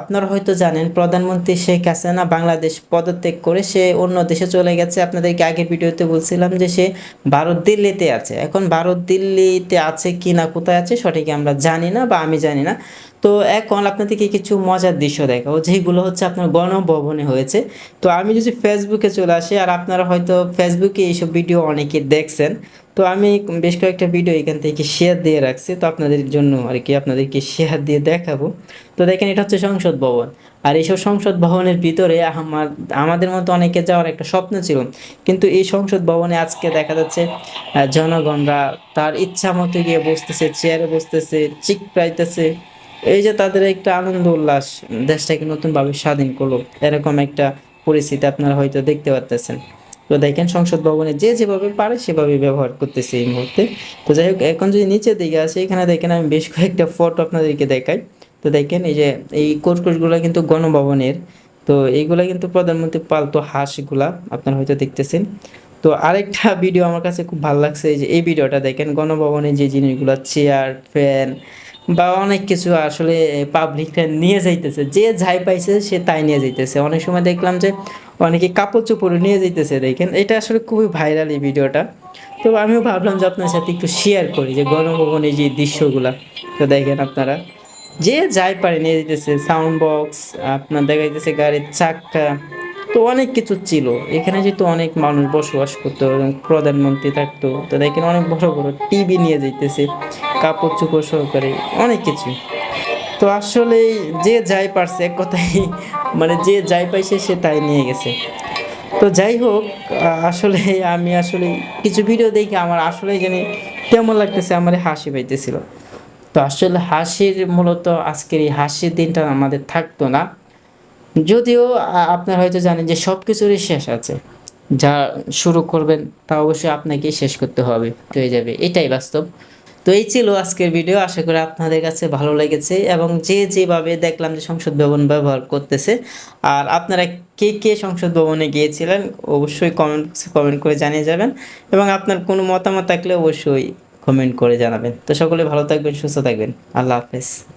আপনারা হয়তো জানেন, প্রধানমন্ত্রী শেখ হাসিনা বাংলাদেশ পদত্যাগ করে সে অন্য দেশে চলে গেছে। আপনাদেরকে আগে ভিডিওতে বলছিলাম যে সে ভারত দিল্লিতে আছে। এখন ভারত দিল্লিতে আছে কি না কোথায় আছে, সঠিক আমরা জানি না বা আমি জানি না। তো এখন আপনাদেরকে কিছু মজার দৃশ্য দেখাবো, যেগুলো হচ্ছে আপনার গণভবনে হয়েছে। তো আমি যদি ফেসবুকে চলে আসি, আর আপনারা হয়তো ফেসবুকে এইসব ভিডিও অনেকে দেখছেন, তো আমি বেশ কয়েকটা ভিডিও এখান থেকে শেয়ার দিয়ে রাখছি, তো আপনাদের জন্য আর কি আপনাদেরকে শেয়ার দিয়ে দেখাবো। তো দেখেন, এটা হচ্ছে সংসদ ভবন। আর এইসব সংসদ ভবনের ভিতরে আমার, আমাদের মতো অনেকে যাওয়ার একটা স্বপ্ন ছিল, কিন্তু এই সংসদ ভবনে আজকে দেখা যাচ্ছে জনগণরা তার ইচ্ছা মতো গিয়ে বসতেছে চেয়ারে বসতেছে, চিক পাইতেছে। এই যে তাদের একটা আনন্দ উল্লাস, দেশটাকে নতুনভাবে স্বাধীন করল, এরকম একটা পরিস্থিতি আপনারা হয়তো দেখতে পারতেছেন। তো দেখেন সংসদ ভবনে যে যেভাবে পারে সেভাবে ব্যবহার করতেছে এই মুহূর্তে। তো যাই হোক, এখন যদি নিচের দিকে আসে এখানে দেখেন আমি বেশ কয়েকটা ফটো আপনাদেরকে দেখাই। তো দেখেন এই যে, এই কোর্টকোর্সগুলো কিন্তু গণভবনের। তো এইগুলা কিন্তু প্রধানমন্ত্রী পালতো হাঁসগুলা, আপনারা হয়তো দেখতেছেন। তো আরেকটা ভিডিও আমার কাছে খুব ভালো লাগছে, এই যে এই ভিডিওটা দেখেন, গণভবনে যে জিনিসগুলো চেয়ার ফ্যান বা অনেক কিছু আসলে পাবলিকরা নিয়ে যাইতেছে। যে যাই পাইছে সে তাই নিয়ে যাইতেছে। অনেক সময় দেখলাম যে অনেকে কাপড় চোপড় নিয়ে যাইতেছে, দেখেন। এটা আসলে খুবই ভাইরাল এই ভিডিওটা। তো আমিও ভাবলাম যে আপনার সাথে একটু শেয়ার করি যে গণভবনের যে দৃশ্যগুলা। তো দেখেন আপনারা। যে যাই পারে নিয়ে যেতেছে সাউন্ড বক্স আপনার দেখা যাইতেছে গাড়ির চাক্কা তো অনেক কিছু ছিল। এখানে যেহেতু অনেক মানুষ বসবাস করতো প্রধানমন্ত্রী থাকতো, তো দেখেন অনেক বড় বড় টিভি নিয়ে যাইতেছে, কাপড় চোপড় সহকারে, অনেক কিছু। তো আসলে যে যাই পারছে, এক কথাই মানে যে যাই পাইছে সে তাই নিয়ে গেছে। তো যাই হোক, আসলে আমি আসলে কিছু ভিডিও দেখে আমার আসলে জানি কেমন লাগতেছে, আমার হাসি পাইতেছিল। তো আসলে হাসির মূলত আজকের এই হাসির দিনটা আমাদের থাকতো না। যদিও আপনারা হয়তো জানেন যে সব কিছুরই শেষ আছে। যা শুরু করবেন, তা অবশ্যই আপনাকেই শেষ করতে হবে, হয়ে যাবে। এটাই বাস্তব। তো এই ছিল আজকের ভিডিও। আশা করি আপনাদের কাছে ভালো লেগেছে এবং যে যেভাবে দেখলাম যে সংসদ ভবন ব্যবহার করতেছে, আর আপনারা কে কে সংসদ ভবনে গিয়েছিলেন, অবশ্যই কমেন্ট কমেন্ট করে জানিয়ে যাবেন এবং আপনার কোনো মতামত থাকলে অবশ্যই কমেন্ট করে জানাবেন। তো সকলে ভালো থাকবেন, সুস্থ থাকবেন। আল্লাহ হাফেজ।